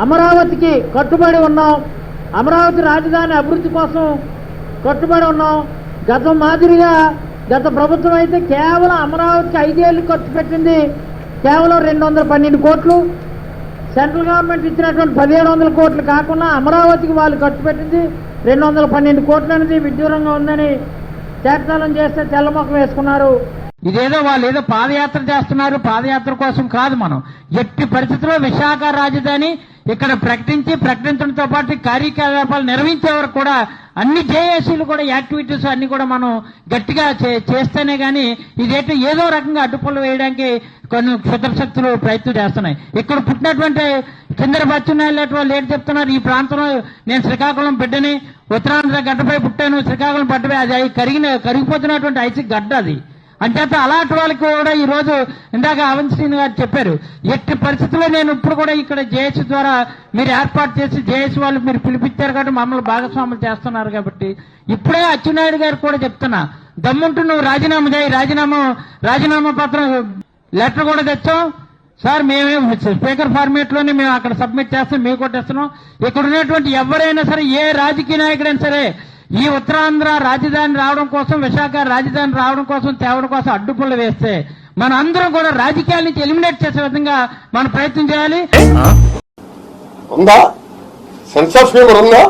అమరావతికి కట్టుబడి ఉన్నాం. అమరావతి రాజధాని అభివృద్ధి కోసం కట్టుబడి ఉన్నాం. గతం మాదిరిగా గత ప్రభుత్వం అయితే కేవలం అమరావతికి ఐదేళ్ళు ఖర్చు పెట్టింది. కేవలం రెండు వందల పన్నెండు కోట్లు. సెంట్రల్ గవర్నమెంట్ ఇచ్చినటువంటి పదిహేడు వందల కోట్లు కాకుండా అమరావతికి వాళ్ళు ఖర్చు పెట్టింది. రెండు వందల పన్నెండు కోట్లు అనేది విడ్డూరంగా ఉందని చేతనం చేస్తే తెల్లమొక్క వేసుకున్నారు. ఇదేదో వాళ్ళు ఏదో పాదయాత్ర చేస్తున్నారు. పాదయాత్ర కోసం కాదు మనం. ఎట్టి పరిస్థితుల్లో విశాఖ రాజధాని ఇక్కడ ప్రకటించి ప్రకటించడంతో పాటు కార్యకలాపాలు నిర్వహించే వరకు కూడా అన్ని జేఏసీలు కూడా యాక్టివిటీస్ అన్ని కూడా మనం గట్టిగా చే- చేస్తేనే కానీ ఇదేంటి ఏదో రకంగా అడ్డుపళ్ళు వేయడానికి కొన్ని క్షుద్రశక్తులు ప్రయత్నం చేస్తున్నాయి. ఇక్కడ పుట్టినటువంటి కిందర బచ్చున్నాయి వాళ్ళు ఏంటి చెప్తున్నారు? ఈ ప్రాంతంలో నేను శ్రీకాకుళం బిడ్డని ఉత్తరాంధ్ర గడ్డపై పుట్టాను శ్రీకాకుళం పడ్డపై అది కరిగిన కరిగిపోతున్నటువంటి ఐసి గడ్డ అది. అంచేత అలాంటి వాళ్ళకి కూడా ఈరోజు ఇందాక అవంశ్రీని గారు చెప్పారు. ఎట్టి పరిస్థితుల్లో నేను ఇప్పుడు కూడా ఇక్కడ జేఏసీ ద్వారా మీరు ఏర్పాటు చేసి జేఏసీ వాళ్ళు మీరు పిలిపించారు కాబట్టి మమ్మల్ని భాగస్వాములు చేస్తున్నారు కాబట్టి ఇప్పుడే అచ్చెన్నాయుడు గారు కూడా చెప్తున్నా. దమ్ముంటూ నువ్వు రాజీనామా చేయి రాజీనామా రాజీనామా పత్రం లెటర్ కూడా తెచ్చాం సార్ మేమే స్పీకర్ ఫార్మేట్లోనే మేము అక్కడ సబ్మిట్ చేస్తాం మేము కొట్టేస్తున్నాం. ఇక్కడ ఉన్నటువంటి ఎవరైనా సరే ఏ రాజకీయ నాయకుడైనా సరే ఈ ఉత్తరాంధ్ర రాజధాని రావడం కోసం విశాఖ రాజధాని రావడం కోసం తేవడం కోసం అడ్డుపుల్ల వేస్తే మన అందరం కూడా రాజకీయాల నుంచి ఎలిమినేట్ చేసే విధంగా మనం ప్రయత్నం చేయాలి. ఉందా? సెన్స్ ఆఫ్ హ్యూమర్ ఉందా?